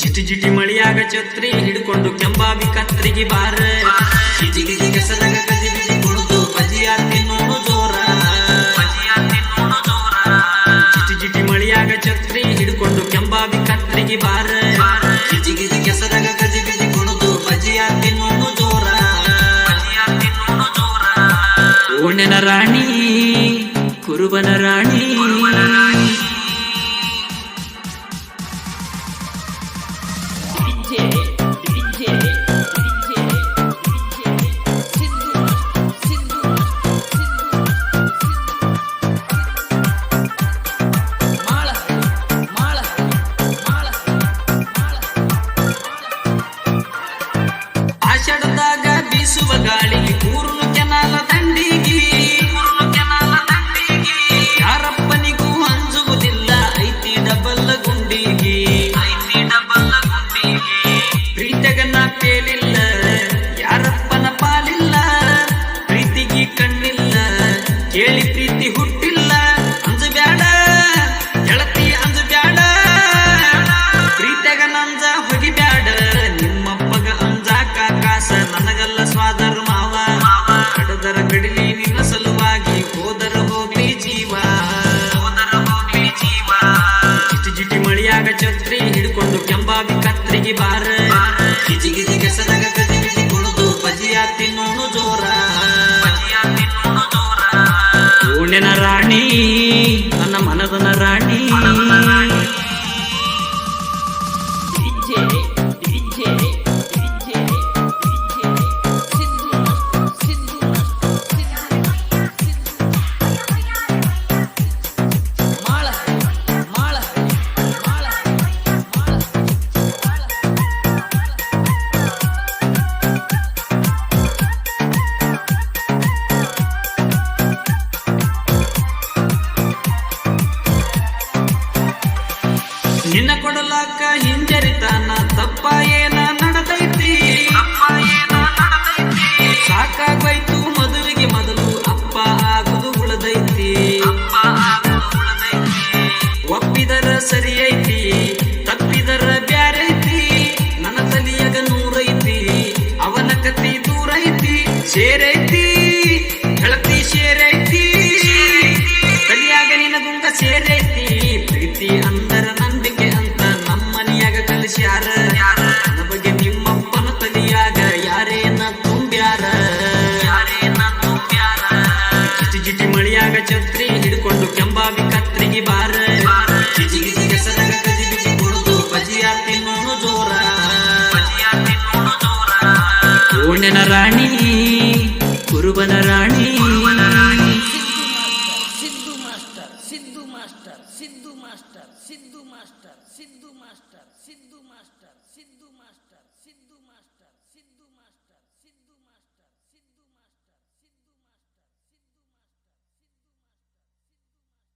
ಜಿಟಿ ಜಿಟಿ ಮಳಿಯಾಗ ಛತ್ರಿ ಹಿಡ್ಕೊಂಡು ಕೆಂಬಾವಿ ಕತ್ರಿಗೆ ಬಾರ. ಗಿಜಿ ಗಿಜಿ ಕೆಸರಾಗ ಹೋಗಿ ಬಾರ. ಗಿಜಿ ಗಿಜಿ ಕೆಸರಾಗ ಗಜಿ ಗಜಿ ಕುಣದು ಬಜಿಯ ತಿನ್ನೋನು ಜೋರ. ಓಣ್ಯನ ರಾಣಿ, ಕುರುಬನ ರಾಣಿ. ಪೇಲಿಲ್ಲ ಯಾರಪ್ಪನ ಪಾಲಿಲ್ಲ, ಪ್ರೀತಿಗೆ ಕಣ್ಣಿಲ್ಲ, ಕೇಳಿ ಪ್ರೀತಿ ಹುಟ್ಟಿಲ್ಲ ಅಂಜಬ್ಯಾಡ ಗೆಳತಿ ಅಂಜಬ್ಯಾಡ ಪ್ರೀತಿಯಾಗ ನಂಜ ಹೊಗಿಬ್ಯಾಡ ನಿಮ್ಮಪ್ಪಗ ಅಂಜಾಕ ಕಾಸ ನನಗಲ್ಲ ಸ್ವಾದರ ಮಾವ ಕಡದರ ಕಡಿಲಿ ನಿನ್ನ ಸಲುವಾಗಿ, ಹೋದರ ಹೋಗ್ಲಿ ಜೀವ, ಹೋದರ ಹೋಗ್ಲಿ ಜೀವ. ಜಿಟಿ ಜಿಟಿ ಮಳಿಯಾಗ ಛತ್ರಿ ಹಿಡ್ಕೊಂಡು ಕೆಂಬಾವಿ ಕತ್ರಿಗೆ ಬಾರ ನಿನ್ನ ಕೊಡಲಾಕ ಹಿಂಜರಿತಾನ ತಪ್ಪ ಏನ ನಡತೈತಿ? ನಡೆದೈತಿ ಸಾಕಾಗೋಯ್ತು ಮದುವೆಗೆ ಮೊದಲು ಅಪ್ಪ ಆಗುದು ಉಳದೈತಿ. ಅಪ್ಪ ಆಗುದು ಉಳದೈತಿ. ಒಪ್ಪಿದರ ಸರಿ ಐತಿ ತಪ್ಪಿದರ ಬ್ಯಾರೈತಿ. ನನ್ನ ತಲಿಯಾಗ ನೂರೈತಿ ಅವನ ಕತಿ ದೂರೈತಿ ಸೇರೈತಿ. ಓಣಿನ ರಾಣಿ, ಕುರುಬನ ರಾಣಿ. Siddu master Siddu master Siddu master Siddu master Siddu master Siddu master Siddu master Siddu master.